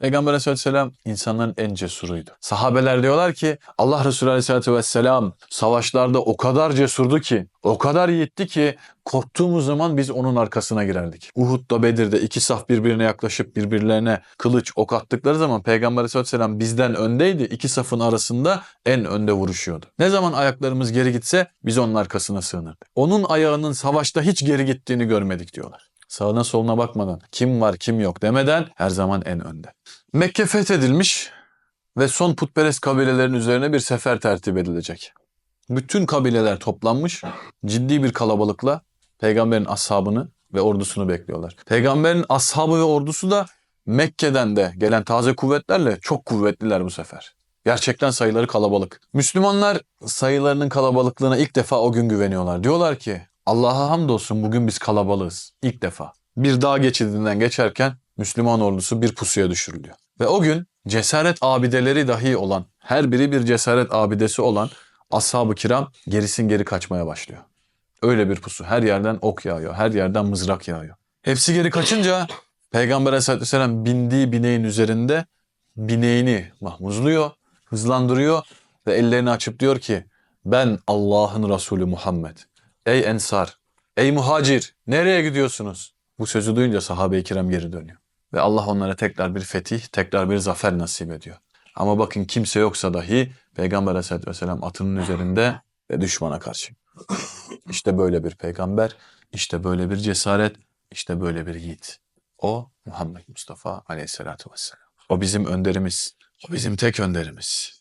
Peygamber aleyhisselam insanların en cesuruydu. Sahabeler diyorlar ki Allah Resulü aleyhisselatü vesselam savaşlarda o kadar cesurdu ki, o kadar yiğitti ki korktuğumuz zaman biz onun arkasına girerdik. Uhud'da Bedir'de iki saf birbirine yaklaşıp birbirlerine kılıç ok attıkları zaman Peygamber aleyhisselatü vesselam bizden öndeydi. İki safın arasında en önde vuruşuyordu. Ne zaman ayaklarımız geri gitse biz onun arkasına sığınırdık. Onun ayağının savaşta hiç geri gittiğini görmedik diyorlar. Sağına soluna bakmadan kim var kim yok demeden her zaman en önde. Mekke fethedilmiş ve son putperest kabilelerin üzerine bir sefer tertip edilecek. Bütün kabileler toplanmış ciddi bir kalabalıkla peygamberin ashabını ve ordusunu bekliyorlar. Peygamberin ashabı ve ordusu da Mekke'den de gelen taze kuvvetlerle çok kuvvetliler bu sefer. Gerçekten sayıları kalabalık. Müslümanlar sayılarının kalabalıklığına ilk defa o gün güveniyorlar. Diyorlar ki Allah'a hamdolsun bugün biz kalabalığız. İlk defa. Bir dağ geçidinden geçerken Müslüman ordusu bir pusuya düşürülüyor. Ve o gün cesaret abideleri dahi olan, her biri bir cesaret abidesi olan ashab-ı kiram gerisin geri kaçmaya başlıyor. Öyle bir pusu. Her yerden ok yağıyor, her yerden mızrak yağıyor. Hepsi geri kaçınca Peygamber aleyhissalatü vesselam bindiği bineğin üzerinde bineğini mahmuzluyor, hızlandırıyor ve ellerini açıp diyor ki ben Allah'ın Resulü Muhammed. Ey ensar, ey muhacir nereye gidiyorsunuz? Bu sözü duyunca sahabe-i kiram geri dönüyor. Ve Allah onlara tekrar bir fetih, tekrar bir zafer nasip ediyor. Ama bakın kimse yoksa dahi Peygamber aleyhissalatü vesselam atının üzerinde ve düşmana karşı. İşte böyle bir peygamber, işte böyle bir cesaret, işte böyle bir yiğit. O Muhammed Mustafa aleyhissalatü vesselam. O bizim önderimiz, o bizim tek önderimiz.